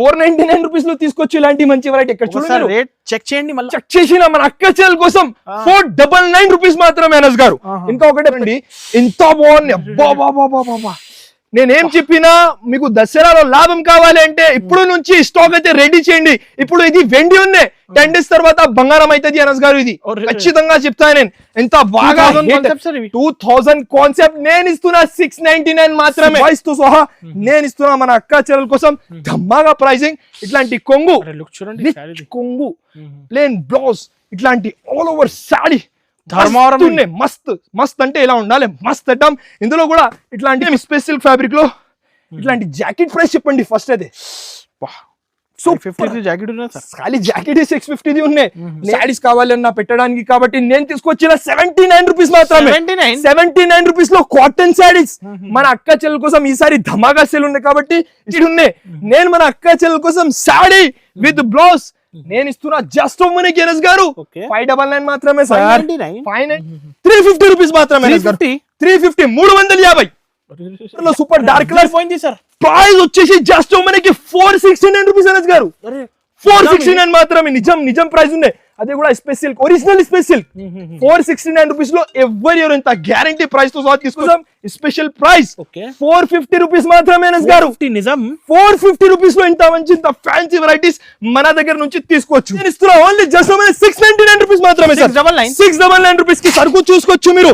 Four ninety nine రూపీస్లో తీసుకొచ్చి ఇలాంటి మంచి వెరైటీ ఇక్కడ ఒకసారి చూడండి రేట్ చెక్ చేయండి మళ్ళీ. చెక్ చేసిన మన అక్క చెల్లెల కోసం. ఫోర్ డబల్ నైన్ రూపీస్ మాత్రమే అనస్ గారు. ఇంకా ఒకటే ఎంత బాగుంది. అబ్బా బాబా బాబా నేనేం చెప్పినా మీకు దసరాలో లాభం కావాలి అంటే ఇప్పుడు నుంచి స్టాక్ అయితే రెడీ చేయండి. ఇప్పుడు ఇది వెండి ఉన్నాయి టెన్ డేస్ తర్వాత బంగారం అవుతుంది అనస్ గారు ఇది. ఖచ్చితంగా చెప్తాను నేను. ఎంత బాగా 2000 concepts సార్ ఇవి. టూ థౌసండ్ కాన్సెప్ట్ నేను ఇస్తున్నా సిక్స్ నైన్టీ నైన్ మాత్రమే. సహా నేను ఇస్తున్నా మన అక్క చెల్లెల కోసం. ధమ్మాగా ప్రైసింగ్ ఇట్లాంటి కొంగు. కొంగు. ప్లేన్ బ్లౌజ్ ఇట్లాంటి ఆల్ ఓవర్ సాడీ ధర్మవరం మస్తు ఉన్నాయి, మస్త్. మస్త్ అంటే ఇలా ఉండాలి? మస్త్ అంటాం ఇందులో కూడా ఇట్లాంటి స్పెషల్ ఫ్యాబ్రిక్లో ఇట్లాంటి జాకెట్ ప్రైస్ చెప్పండి ఫస్ట్ అయితే. ఫిఫ్టీ సూపర్ జాకెట్ ఖాళీ జాకెట్ సిక్స్ ఫిఫ్టీది ఉన్నాయి. శారీస్ కావాలన్నా పెట్టడానికి కాబట్టి నేను తీసుకొచ్చిన సెవెంటీ నైన్ రూపీస్ మాత్రమే. 79? సెవెంటీ నైన్ రూపీస్లో కాటన్ శారీస్. మన అక్క చెల్లెల కోసం ఈసారి ధమాగా సేల్ ఉన్నాయి కాబట్టి ఇది ఉన్నాయి నేను మన అక్క చెల్లెల కోసం శారీ విత్ బ్లౌజ్ నేను ఇస్తున్నా జస్ట్ మనకి ఎనస్ గారు. ఫైవ్ డబల్ నైన్ మాత్రమే sir 599? Five nine three fifty rupees మాత్రమే 350? త్రీ ఫిఫ్టీ మూడు వందల యాభై. సూపర్ డార్క్ కలర్ పోయింది సార్ ప్రైస్ వచ్చేసి జస్ట్ మనకి four sixty nine rupees Anas గారు. ఫోర్ సిక్స్టీ నైన్ మాత్రమే నిజం నిజం ప్రైస్ ఉన్నాయి అది కూడా special original special four sixty nine రూపీస్లో ఎవరు ఎవరు ఇంత గ్యారంటీ ప్రైస్తో తీసుకుందాం special price okay. Four fifty rupees మాత్రమే గారు. నిజం. ఫోర్ ఫిఫ్టీ రూపీస్లో ఇంత మంచి ఇంత ఫ్యాన్సీ వెరైటీస్ మన దగ్గర నుంచి తీసుకోవచ్చు. నేను ఇస్తున్నా only just six ninety nine rupees మాత్రమే 699? సిక్స్ డబల్ నైన్ రూపీస్కి సరుకు చూసుకోవచ్చు మీరు?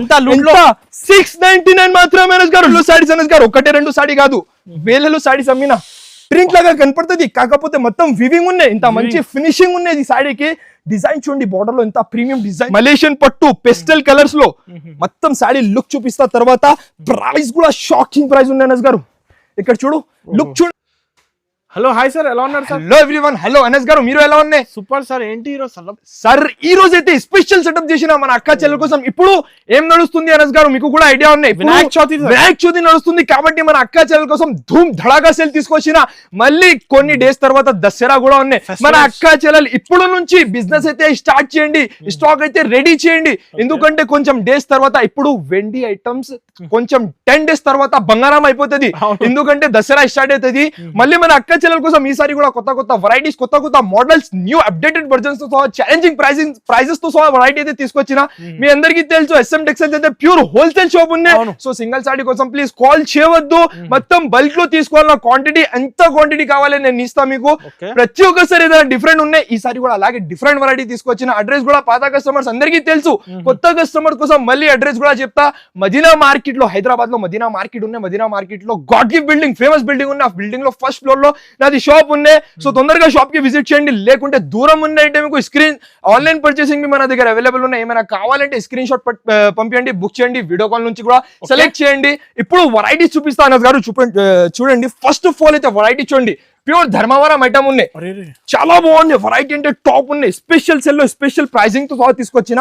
సిక్స్ నైన్టీ నైన్ మాత్రమే గారు. లో సారీస్ అనస్ గారు. ఒకటే రెండు సారీ కాదు. వేలలో సారీస్ అమ్మినా. ప్రింట్ లాగా కనపడుతుంది. కాకపోతే మొత్తం వివింగ్ ఉన్నాయి. ఇంత మంచి ఫినిషింగ్ ఉన్నది సాడీకి డిజైన్ చూడండి బార్డర్లో ఇంత ప్రీమియం డిజైన్. మలేషియన్ పట్టు పెస్టల్ కలర్స్లో. మొత్తం సాడీ లుక్ చూపిస్తా తర్వాత ప్రైస్ కూడా షాకింగ్ ప్రైస్ ఉంది అనస్ గారు. ఇక్కడ చూడు లుక్ చూడు హలో హాయ్ సార్ ఎలా ఉన్నారు sir? Hello everyone hello Anas గారు మీరు ఎలా ఉన్నాయి? సూపర్ సార్ ఏంటి ఈరోజు సల్ల సార్ ఈ రోజు అయితే స్పెషల్ సెటప్ చేసిన మన అక్క చెల్లెల కోసం ఇప్పుడు ఏం నడుస్తుంది అనస్ గారు? మీకు కూడా ఐడియా ఉన్నాయి. వినాయక చవితి సార్. వినాయక చవితి నడుస్తుంది కాబట్టి మన అక్క చెల్లెల కోసం ధూమ్ ధడాగా సేల్ తీసుకొచ్చిన. మళ్ళీ కొన్ని డేస్ తర్వాత దసరా కూడా ఉన్నాయి. మన అక్క చెల్లెలు ఇప్పుడు నుంచి బిజినెస్ అయితే స్టార్ట్ చేయండి. Hmm. స్టాక్ అయితే రెడీ చేయండి. ఎందుకంటే కొంచెం డేస్ తర్వాత ఇప్పుడు వెండి ఐటమ్స్ కొంచెం టెన్ డేస్ తర్వాత బంగారం అయిపోతుంది. Hmm. ఎందుకంటే దసరా స్టార్ట్ అవుతుంది. మళ్ళీ మన అక్క చెల్లెల కోసం ఈసారి కూడా కొత్త కొత్త వెరైటీస్ కొత్త కొత్త మోడల్స్ న్యూ అప్డేటెడ్ వర్జన్స్తో సహా ఛాలెంజింగ్ ప్రైసింగ్ ప్రైజెస్తో సహా వెరైటీ అయితే తీసుకొచ్చిన మీ అందరికీ తెలుసు ఎస్ఎం టెక్స్టైల్స్ అయితే ప్యూర్ హోల్సేల్ షాప్ అవును. సో సింగిల్ సారీ కోసం ప్లీజ్ కాల్ చేయవద్దు. మొత్తం బల్క్లో తీసుకోవాలన్న క్వాంటిటీ ఎంత క్వాంటిటీ కావాలి నేను ఇస్తా మీకు. ప్రతి ఒక్కసారి ఏదైనా డిఫరెంట్ ఉన్నాయి ఈసారి కూడా అలాగే డిఫరెంట్ వెరైటీ తీసుకొచ్చిన అడ్రస్ కూడా పాత కస్టమర్స్ అందరికీ తెలుసు. కొత్త కస్టమర్స్ కోసం మళ్ళీ అడ్రస్ కూడా చెప్తా. మదీనా మార్కెట్లో హైదరాబాద్లో మదీనా మార్కెట్ ఉన్నాయి మదీనా మార్కెట్లో God gift building famous building ఉంది ఆ బిల్డింగ్లో ఫస్ట్ ఫ్లోర్లో నాది షాప్ ఉన్నాయి సో తొందరగా షాప్కి విజిట్ చేయండి. లేకుంటే దూరం ఉన్నాయంటే మీకు స్క్రీన్ ఆన్లైన్ పర్చేసింగ్ మన దగ్గర అవైలబుల్ ఉన్నాయి. ఏమైనా కావాలంటే స్క్రీన్ షాట్ పంపించండి బుక్ చేయండి వీడియో కాల్ నుంచి కూడా సెలెక్ట్ చేయండి. ఇప్పుడు వెరైటీస్ చూపిస్తా అన్నది గారు చూడండి. ఫస్ట్ ఆఫ్ ఆల్ అయితే వెరైటీ చూడండి. ప్యూర్ ధర్మవరం ఐటమ్ ఉన్నాయి చాలా బాగుంది. వెరైటీ అంటే టాప్ ఉన్నాయి. స్పెషల్ సెల్లో స్పెషల్ ప్రైసింగ్తో తీసుకొచ్చిన.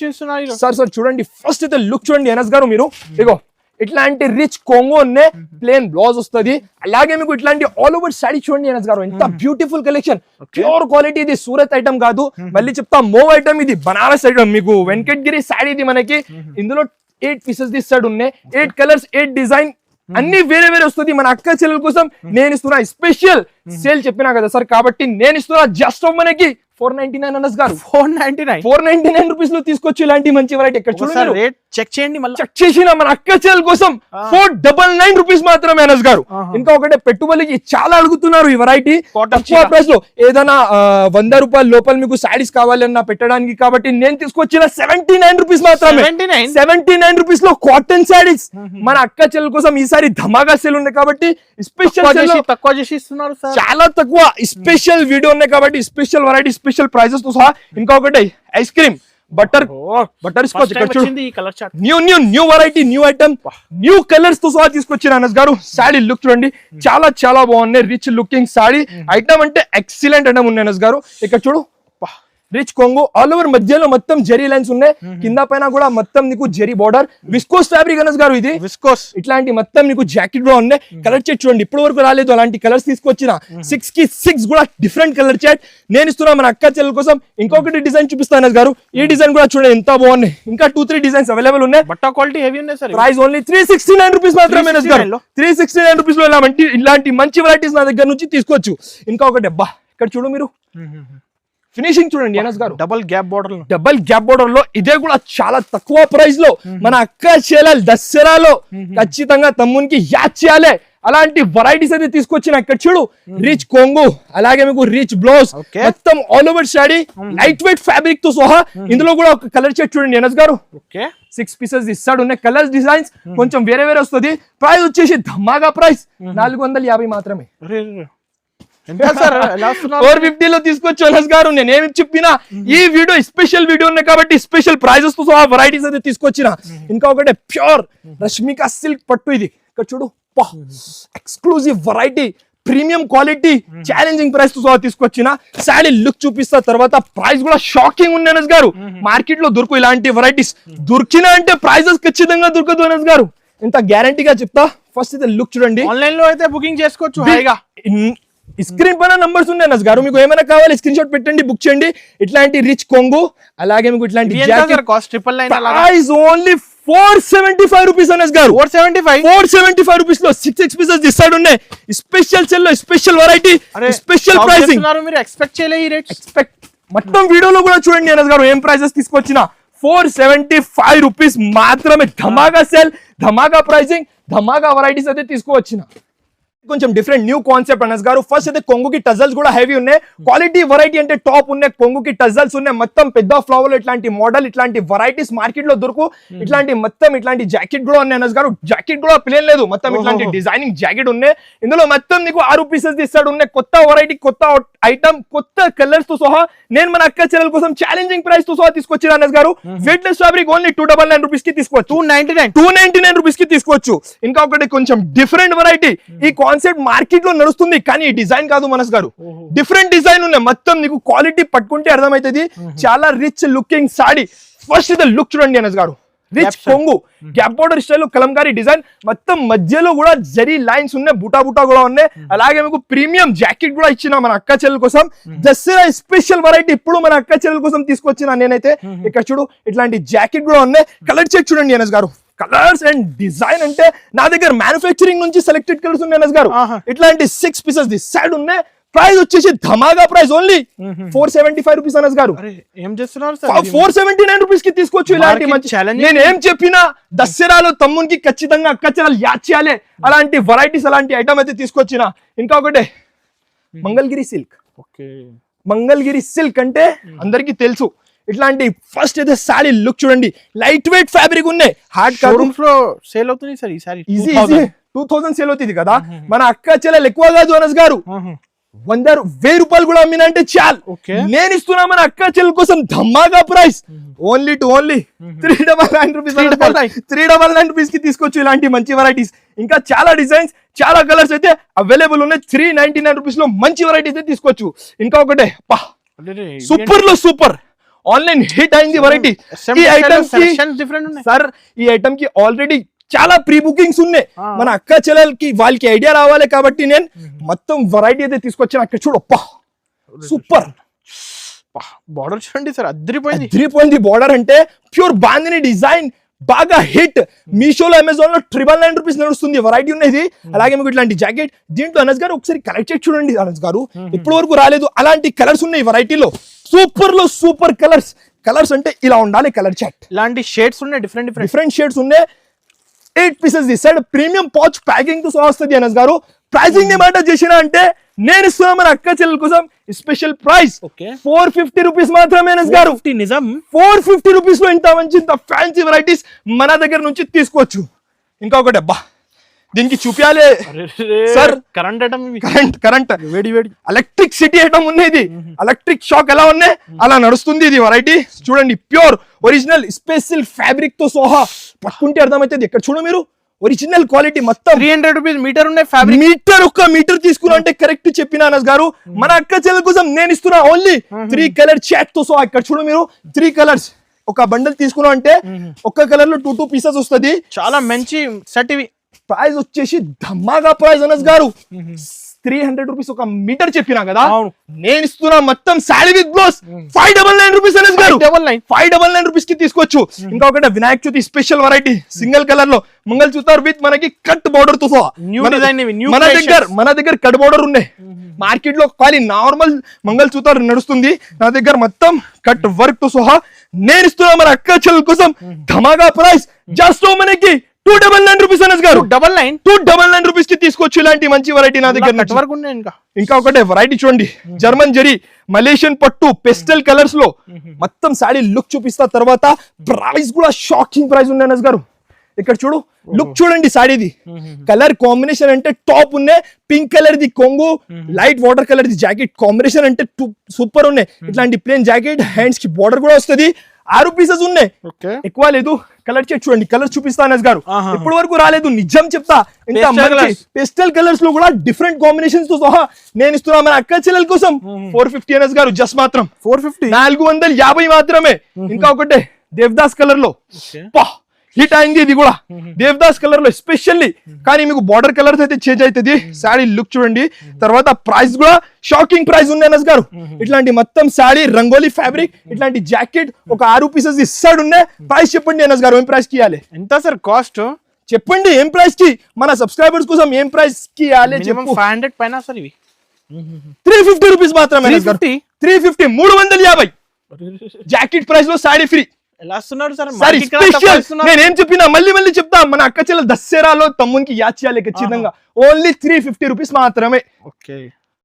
చూస్తున్నారు ఈరోజు. సార్ సార్ చూడండి. ఫస్ట్ అయితే లుక్ చూడండి ఎనస్ గారు మీరు. ఇగో ఇట్లాంటి రిచ్ కొంగో ఉన్నాయి ప్లేన్ బ్లౌజ్ వస్తుంది. అలాగే మీకు ఇట్లాంటి ఆల్ ఓవర్ సాడీ చూడండి ఎనస్ గారు. ఎంత బ్యూటిఫుల్ కలెక్షన్ ప్యూర్ క్వాలిటీ ఇది సూరత్ ఐటమ్ కాదు. మళ్ళీ చెప్తా మో ఐటమ్ ఇది బనారస్ ఐటమ్ మీకు వెంకటగిరి సాడీ ఇది మనకి. ఇందులో ఎయిట్ పీసెస్ దిస్తాడు ఉన్నాయి. ఎయిట్ కలర్స్ ఎయిట్ డిజైన్ అన్ని వేరే వేరే వస్తుంది. మన అక్క చెల్లెల కోసం నేను ఇస్తున్నా. స్పెషల్ సేల్ చెప్పినా కదా సార్. కాబట్టి నేను ఇస్తున్నా. జస్ట్ మనకి. Four ninety nine Anas garu. Four ninety nine. Four ninety nine రూపీస్లో తీసుకొచ్చి ఇలాంటి మంచి వెరైటీ ఇక్కడ చూడండి. రేట్ చెక్ చేయండి మళ్ళీ. చెక్ చేసిన మన అక్క చెల్లెల కోసం. ఫోర్ డబల్ నైన్ రూపీస్ మాత్రమే అనస్ గారు. ఇంకా ఒకటే పెట్టుబడికి చాలా అడుగుతున్నారు ఈ వెరైటీ తక్కువ. ప్రైస్లో ఏదైనా వంద రూపాయల లోపల మీకు శారీస్ కావాలన్నా పెట్టడానికి కాబట్టి నేను తీసుకొచ్చిన సెవెంటీ నైన్ రూపీస్ మాత్రమే. 79? సెవెంటీ నైన్ రూపీస్లో కాటన్ శారీస్ మన అక్క చెల్లెల కోసం ఈసారి ధమాగా సేల్ ఉంది కాబట్టి స్పెషల్ తక్కువ చేసి ఇస్తున్నారు చాలా తక్కువ స్పెషల్ వీడియో ఉన్నాయి కాబట్టి స్పెషల్ వెరైటీ స్పెషల్ ప్రైజెస్తో సహా ఇంకా ఒకటి ice cream butter butterscotch new new new variety new item new కలర్స్తో సహా తీసుకొచ్చిన అనస్ గారు. సాడీ లుక్ చూడండి. చాలా చాలా బాగున్నాయి. రిచ్ లుకింగ్ సాడీ ఐటమ్ అంటే ఎక్సలెంట్ ఐటమ్ ఉంది అనస్ గారు. ఇక్కడ చూడు. రిచ్ కొంగు ఆల్ ఓవర్ మధ్యలో మొత్తం జెరీ లైన్స్ ఉన్నాయి. కింద పైన కూడా మొత్తం నీకు zari border viscose fabric Anas garu ఇది. విస్కోస్ ఇట్లాంటి మొత్తం నీకు జాకెట్ కూడా ఉన్నాయి. కలర్ చార్ట్ చూడండి. ఇప్పటి వరకు రాలేదు అలాంటి కలర్స్ తీసుకొచ్చిన. సిక్స్కి సిక్స్ కూడా డిఫరెంట్ కలర్ చార్ట్ నేను ఇస్తున్నా మన అక్క చెల్లెల కోసం ఇంకొకటి డిజైన్ చూపిస్తాను అనస్ గారు. ఈ డిజైన్ కూడా చూడండి ఎంత బాగున్నాయి. ఇంకా టూ త్రీ డిజైన్స్ అవైలబుల్ ఉన్నాయి. బట్టా క్వాలిటీ హెవీ ఉన్నాయి sir price only three sixty nine rupees మాత్రమే 369 లో? త్రీ సిక్స్టీ నైన్ రూపీస్లో ఇలాంటి ఇలాంటి మంచి వెరైటీస్ నా దగ్గర నుంచి తీసుకోవచ్చు. ఇంకా ఒకటి అబ్బా ఇక్కడ చూడు మీరు. ఫినిషింగ్ చూడండి Anas garu. Double gap border double gap బోర్డర్లో ఇదే కూడా చాలా తక్కువ ప్రైస్లో మన అక్క చెల్లెలు దసరాలో ఖచ్చితంగా తమ్మునికి యాచ్ చేయాలి. అలాంటి వెరైటీస్ అయితే తీసుకొచ్చిన ఇక్కడ చూడు రిచ్ కొంగు అలాగే మీకు రిచ్ బ్లౌజ్. మొత్తం all over sari light weight ఫ్యాబ్రిక్తో సహా ఇందులో కూడా ఒక కలర్ చెట్ చూడండి ఎనస్ గారు. సిక్స్ పీసెస్ ఇస్తాడు ఉన్నాయి కలర్స్ డిజైన్స్ కొంచెం వేరే వేరే వస్తుంది. ప్రైస్ వచ్చేసి ధమాగా ప్రైస్ నాలుగు వందల యాభై మాత్రమే. ఎంత సార్? ఫోర్ ఫిఫ్టీలో తీసుకొచ్చి అనస్ గారు నేను ఏమి చెప్పినా ఈ వీడియో స్పెషల్ వీడియో ఉన్నాయి కాబట్టి స్పెషల్ ప్రైజెస్తో వెరైటీస్ అయితే తీసుకొచ్చిన. ఇంకా ఒకటే ప్యూర్ రష్మిక సిల్క్ పట్టు ఇది. ఇక్కడ చూడు exclusive variety premium quality challenging ప్రైస్తో సహా తీసుకొచ్చిన. శారీ లుక్ చూపిస్తా తర్వాత ప్రైస్ కూడా షాకింగ్ ఉంది అనస్ గారు. మార్కెట్లో దొరుకు ఇలాంటి వెరైటీస్ దొరికినా అంటే ప్రైజెస్ ఖచ్చితంగా దొరకదు అనస్ గారు. ఇంత గ్యారంటీగా చెప్తా. ఫస్ట్ అయితే లుక్ చూడండి. ఆన్లైన్లో అయితే బుకింగ్ చేసుకోవచ్చు స్క్రీన్ పైన నంబర్స్ ఉన్నాయి నస్ గారు. మీకు ఏమైనా కావాలి స్క్రీన్ షాట్ పెట్టండి బుక్ చేయండి. ఇట్లాంటి రిచ్ కొంగు అలాగే మీకు ఇట్లాంటి price only four seventy five rupees Anas garu. Four seventy five four seventy five రూపీస్లో సిక్స్ సిక్స్ పీసెస్ ఇస్తాడు ఉన్నాయి. స్పెషల్ సెల్లో స్పెషల్ వెరైటీ స్పెషల్ ప్రైసింగ్ మీరు ఎక్స్పెక్ట్ చేయలే ఈ రేట్స్ ఎక్స్పెక్ట్ మొత్తం వీడియోలో కూడా చూడండి అనస్ గారు ఏం ప్రైసెస్ తీసుకొచ్చిన. ఫోర్ సెవెంటీ ఫైవ్ రూపీస్ మాత్రమే ధమాగా సెల్ ధమాగా ప్రైసింగ్ ధమాగా వెరైటీస్ అయితే తీసుకువచ్చిన. కొంచెం డిఫరెంట్ న్యూ కాన్సెప్ట్ అనస్ గారు. ఫస్ట్ అయితే కొంగుకి టజల్స్ కూడా హెవీ ఉన్నాయి. క్వాలిటీ వెరైటీ అంటే టాప్ ఉన్నాయి. కొంగుకి టజల్స్ ఉన్నాయి. మొత్తం పెద్ద ఫ్లవర్ ఇట్లాంటి మోడల్ ఇట్లాంటి వెరైటీస్ మార్కెట్లో దొరుకు. ఇట్లాంటి మొత్తం ఇట్లాంటి జాకెట్ కూడా ఉన్నాయి అనస్ గారు. జాకెట్ కూడా ప్లేన్ లేదు. మొత్తం ఇట్లాంటి. డిజైనింగ్ జాకెట్ ఉన్నాయి. ఇందులో మొత్తం నీకు ఆరు పీసెస్ ఇస్తాడు ఉన్నాయి. కొత్త వెరైటీ కొత్త ఐటమ్ కొత్త కలర్స్తో సహా నేను మన అక్క చెల్లెల కోసం ఛాలెంజింగ్ ప్రైస్తో సహా తీసుకొచ్చిన Anas garu. Weightless fabric only two double nine రూపీస్కి తీసుకోవచ్చు. Two ninety nine two ninety nine రూపీస్కి తీసుకోవచ్చు. ఇంకా ఒకటి కొంచెం డిఫరెంట్ వెరైటీ ఈ కాన్సెప్ట్ మార్కెట్లో నడుస్తుంది కానీ డిజైన్ కాదు మనస్ గారు. డిఫరెంట్ డిజైన్ ఉన్నాయి. మొత్తం నీకు క్వాలిటీ పట్టుకుంటే అర్థమవుతుంది. చాలా రిచ్ లుకింగ్ సాడీ ఫస్ట్ ఇది లుక్ చూడండి అనస్ గారు. రిచ్. కొంగు. Gap border style Kalamkari design. మొత్తం మధ్యలో కూడా జరీ లైన్స్ ఉన్నాయి. బుటా బుటా కూడా ఉన్నాయి. అలాగే మీకు ప్రీమియం జాకెట్ కూడా ఇచ్చిన మన అక్క చెల్లెల కోసం. దసరా స్పెషల్ వెరైటీ ఇప్పుడు మన అక్క చెల్లెల కోసం తీసుకొచ్చిన నేనైతే. ఇక్కడ చూడు ఇట్లాంటి జాకెట్ కూడా ఉన్నాయి. కలర్ చెక్ చూడండి అనస్ గారు. కలర్స్ అండ్ డిజైన్ అంటే నా దగ్గర మ్యానుఫ్యాక్చరింగ్ నుంచి సెలెక్టెడ్ కలర్స్ ఉన్నాయి అనస్ గారు. ఇట్లాంటి సిక్స్ పీసెస్ ది సైడ్ ఉన్నాయి. ప్రైస్ వచ్చేసి ధమాగా price only four seventy five rupees Anas garu. ఏం చేస్తున్నారు ఫోర్ సెవెంటీ నైన్ రూపీస్కి తీసుకోవచ్చు ఇలాంటి మంచి. నేను ఏం చెప్పినా దసరాలో తమ్మునికి ఖచ్చితంగా అక్కచరాలు యాడ్ చేయాలి. అలాంటి వెరైటీస్ అలాంటి ఐటమ్ అయితే తీసుకొచ్చిన. ఇంకా ఒకటే Mangalagiri silk okay. Mangalagiri silk అంటే అందరికీ తెలుసు. ఇట్లాంటి ఫస్ట్ అయితే సారీ లుక్ చూడండి. లైట్ వెయిట్ ఫ్యాబ్రిక్ ఉన్నాయి. హార్డ్ షోరూమ్స్లో సేల్ అవుతుంది సార్ ఈసారి easy easy two thousand sale అవుతుంది కదా. మన అక్క చెల్లెలు ఎక్కువ కాదు అనస్ గారు వంద వెయ్యి రూపాయలు కూడా అమ్మినా అంటే చాలు నేను ఇస్తున్నా మన అక్క చెల్లెల కోసం ధమాగా price only to only three double nine rupees 399. Three double nine రూపీస్కి తీసుకోవచ్చు ఇలాంటి మంచి వెరైటీస్ ఇంకా చాలా డిజైన్స్ చాలా కలర్స్ అయితే అవైలబుల్ ఉన్నాయి. త్రీ నైన్టీ నైన్ రూపీస్లో మంచి వెరైటీస్ అయితే తీసుకోవచ్చు ఇంకా ఒకటే. సూపర్లో సూపర్ ఆన్లైన్ హిట్ అయింది వెరైటీ ఈ ఐటమ్కి డిఫరెంట్ ఉన్నాయి. సార్ ఈ ఐటమ్కి ఆల్రెడీ చాలా ప్రీ బుకింగ్స్ ఉన్నాయి. మన అక్క చెల్లెలకి వాళ్ళకి ఐడియా రావాలి కాబట్టి నేను మొత్తం వెరైటీ అయితే తీసుకొచ్చాను. అక్కడ చూడు సూపర్ బార్డర్ చూడండి సార్ అద్దరిపోయింది త్రీ పాయింట్ బార్డర్ అంటే ప్యూర్ బాందిని డిజైన్ బాగా హిట్ మీషోలో అమెజాన్లో ట్రిపుల్ నైన్ రూపీస్ నడుస్తుంది. వెరైటీ ఉన్నది. అలాగే మీకు ఇట్లాంటి జాకెట్ దీంట్లో అనస్ గారు ఒకసారి కలెక్ట్ చేసి చూడండి అనస్ గారు. ఇప్పటి వరకు రాలేదు. అలాంటి కలర్స్ ఉన్నాయి వెరైటీలో సూపర్లో సూపర్ కలర్స్. కలర్స్ అంటే ఇలా ఉండాలి కలర్ చాట్ ఇలాంటి షేడ్స్ ఉన్నాయి డిఫరెంట్ డిఫరెంట్ డిఫరెంట్ షేడ్స్ ఉన్నాయి. ఎయిట్ పీసెస్ తీసాడు ప్రీమియం పౌచ్ ప్యాకింగ్తో సహా వస్తుంది అనస్ గారు. ప్రైసింగ్ ఏమాట చేసిన అంటే నేను ఇస్తున్నా మన అక్క చెల్లెల కోసం special price okay four fifty rupees మాత్రమే అనస్ గారు. నిజం. ఫోర్ ఫిఫ్టీ రూపీస్లో ఇంత మంచి ఇంత ఫ్యాన్సీ వెరైటీస్ మన దగ్గర నుంచి తీసుకోవచ్చు. ఇంకా ఒకటి అబ్బా. దీనికి చూపించాలి sir. Current item current current వేడి వేడి. ఎలక్ట్రిక్ సిటీ ఐటమ్ ఉంది ఇది. ఎలక్ట్రిక్ షాక్ ఎలా ఉన్నాయి? అలా నడుస్తుంది ఇది వెరైటీ చూడండి ప్యూర్ ఒరిజినల్ స్పెషల్ ఫ్యాబ్రిక్తో సహా పట్టుకుంటే అర్థమవుతుంది. ఇక్కడ చూడు మీరు? ఒరిజినల్ క్వాలిటీ మొత్తం. త్రీ హండ్రెడ్ రూపీస్ మీటర్ ఉన్నాయి ఫ్యాబ్రిక్ మీటర్ ఒక్క మీటర్ తీసుకున్నా అంటే కరెక్ట్ చెప్పిన అనస్ గారు. మన అక్క చెల్లెల కోసం నేను ఇస్తున్నా ఓన్లీ త్రీ కలర్ చాట్తో సో ఇక్కడ చూడు మీరు. త్రీ కలర్స్ ఒక బండల్ తీసుకున్నా అంటే ఒక్క కలర్లో టూ టూ పీసెస్ వస్తది. చాలా మంచి సెట్ ఇవి. ప్రైస్ వచ్చేసి ధమాగా price Anas garu. Three hundred rupees ఒక మీటర్ చెప్పినా కదా. నేను ఇస్తున్నా మొత్తం sari with blouse five double nine rupees Anas garu. Double nine. Five double nine రూపీస్కి తీసుకోవచ్చు ఇంకా ఒకటి Vinayaka Chavithi special variety single కలర్లో. మంగళ సూతార్ విత్ మనకి కట్ బోర్డర్తో మన-. దగ్గర మన దగ్గర కట్ బోర్డర్ ఉన్నాయి. మార్కెట్లో ఖాళీ నార్మల్ మంగళ సూతార్ నడుస్తుంది. నా దగ్గర మొత్తం కట్ వర్క్తో సహా. నేను ఇస్తున్నా మన అక్క కోసం ధమాగా ప్రైస్ జస్ట్ మనకి two double nine rupees Anas garu. Double nine two double nine రూపీస్కి తీసుకోవచ్చు ఇలాంటి మంచి వెరైటీ నా దగ్గర. వరకు ఉన్నాయి ఇంకా. ఇంకా ఒకటే వెరైటీ చూడండి. జర్మన్ జరీ మలేషియన్ పట్టు పెస్టల్ కలర్స్లో మొత్తం సాడీ లుక్ చూపిస్తా తర్వాత ప్రైస్ కూడా షాకింగ్ ప్రైస్ ఉంది అనస్ గారు. ఇక్కడ చూడు లుక్ చూడండి సాడీది కలర్ కాంబినేషన్ అంటే టాప్ ఉన్నాయి పింక్ కలర్ ది కొంగు లైట్ వాటర్ కలర్ ది జాకెట్ కాంబినేషన్ అంటే సూపర్ ఉన్నాయి. ఇట్లాంటి ప్లేన్ జాకెట్ హ్యాండ్స్కి బార్డర్ కూడా వస్తది. ఆరు పీసెస్ ఉన్నాయి. ఎక్కువ లేదు. కలర్ చెట్ చూడండి. కలర్ చూపిస్తా అనస్ గారు. ఇప్పటి వరకు రాలేదు. నిజం చెప్తా. ఇంకా. పెస్టల్ కలర్స్లో కూడా డిఫరెంట్ కాంబినేషన్స్తో సహా నేను ఇస్తున్నా మన అక్క చెల్లెల కోసం. ఫోర్ ఫిఫ్టీ అనస్ గారు జస్ట్ మాత్రం. ఫోర్ ఫిఫ్టీ నాలుగు వందల యాభై మాత్రమే. ఇంకా ఒకటే దేవదాస్ కలర్లో. పా! హిట్ అయింది ఇది కూడా. దేవదాస్ కలర్లో ఎస్పెషల్లీ కానీ మీకు బార్డర్ కలర్స్ అయితే చేంజ్ అవుతుంది. శారీ లుక్ చూడండి. తర్వాత ప్రైస్ కూడా షాకింగ్ ప్రైస్ ఉంది అనస్ గారు. ఇట్లాంటి మొత్తం శారీ రంగోలీ ఫ్యాబ్రిక్ ఇట్లాంటి జాకెట్ ఒక ఆరు పీసెస్ ఇస్తాడు ఉన్నాయి ప్రైస్ చెప్పండి అనస్ గారు ఏం ప్రైస్కి ఇవ్వాలి ఎంత సార్ కాస్ట్ చెప్పండి ఏం ప్రైస్కి? మన సబ్స్క్రైబర్స్ కోసం ఏం ప్రైస్కి ఇవ్వాలి ఫైవ్ హండ్రెడ్ పైన సార్ ఇవి? త్రీ ఫిఫ్టీ రూపీస్ మాత్రమే 350? త్రీ ఫిఫ్టీ మూడు వందల యాభై. జాకెట్ ప్రైస్లో సారీ ఫ్రీ నేను చెప్పినా మళ్ళీ మళ్ళీ చెప్తా. మన అక్క చెల్లెల దసరాలో తమ్మునికి యాద్ చేయాలి ఖచ్చితంగా. ఓన్లీ త్రీ ఫిఫ్టీ రూపీస్ మాత్రమే. ఓకే.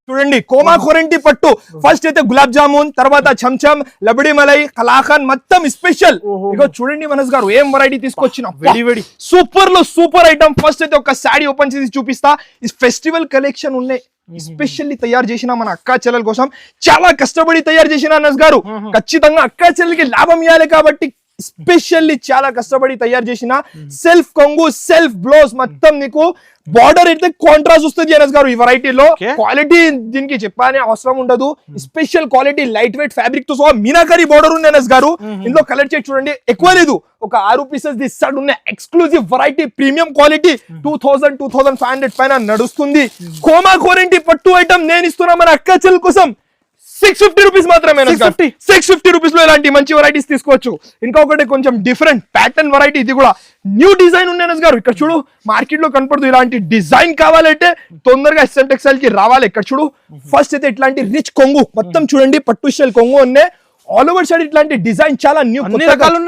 చూడండి కోమా కొరంటి పట్టు. ఫస్ట్ అయితే గులాబ్ జామున్ తర్వాత చంచం లబడి మలై కలాఖాన్ మొత్తం స్పెషల్. ఇగో చూడండి మనస్ గారు ఏం వెరైటీ తీసుకొచ్చిన? వెడి వెడి. సూపర్లో సూపర్ ఐటమ్ ఫస్ట్ అయితే ఒక శారీ ఓపెన్ చేసి చూపిస్తా. ఈ ఫెస్టివల్ కలెక్షన్ ఉన్నాయి. స్పెషల్లీ తయారు చేసిన మన అక్క చెల్లెల కోసం చాలా కష్టపడి తయారు చేసిన అనస్ గారు. ఖచ్చితంగా అక్క చెల్లెలకి లాభం ఇవ్వాలి కాబట్టి స్పెషల్లీ చాలా కష్టపడి తయారు చేసిన సెల్ఫ్ కొంగు సెల్ఫ్ బ్లౌజ్ మొత్తం నీకు బార్డర్ అయితే కాంట్రాస్ట్ వస్తుంది అనస్ గారు ఈ వెరైటీలో. క్వాలిటీ దీనికి చెప్పాలని అవసరం ఉండదు. స్పెషల్ క్వాలిటీ లైట్ వెయిట్ ఫ్యాబ్రిక్తో సహా మీనాకరి బార్డర్ ఉంది అనస్ గారు. ఇందులో కలర్ చెక్ చూడండి. ఎక్కువ లేదు. ఒక ఆరు పీసెస్ ఇస్తాడు ఉన్న exclusive variety premium quality two thousand two thousand five hundred పైన నడుస్తుంది. కోమా కోరెంటి పట్టు ఐటమ్ నేను ఇస్తున్నా మన అక్క చెల్ కోసం. సిక్స్ ఫిఫ్టీ రూపీస్ మాత్రమే 650? సిక్స్ ఫిఫ్టీ రూపీస్లో ఇలాంటి మంచి వెరైటీస్ తీసుకోవచ్చు. ఇంకొకటి కొంచెం డిఫరెంట్ ప్యాటర్న్ వెరైటీ ఇది కూడా న్యూ డిజైన్ ఉంది గారు. ఇక్కడ చూడు మార్కెట్లో కనపడదు ఇలాంటి డిజైన్ కావాలంటే తొందరగా ఎస్ఎన్ టెక్స్టైల్కి రావాలి. ఇక్కడ చూడు ఫస్ట్ అయితే ఇట్లాంటి రిచ్ కొంగు మొత్తం చూడండి పట్టు షెల్ కొంగు ఉన్నాయి. ఆల్ ఓవర్ సైడ్ ఇట్లాంటి డిజైన్ చాలా న్యూ రకాలు.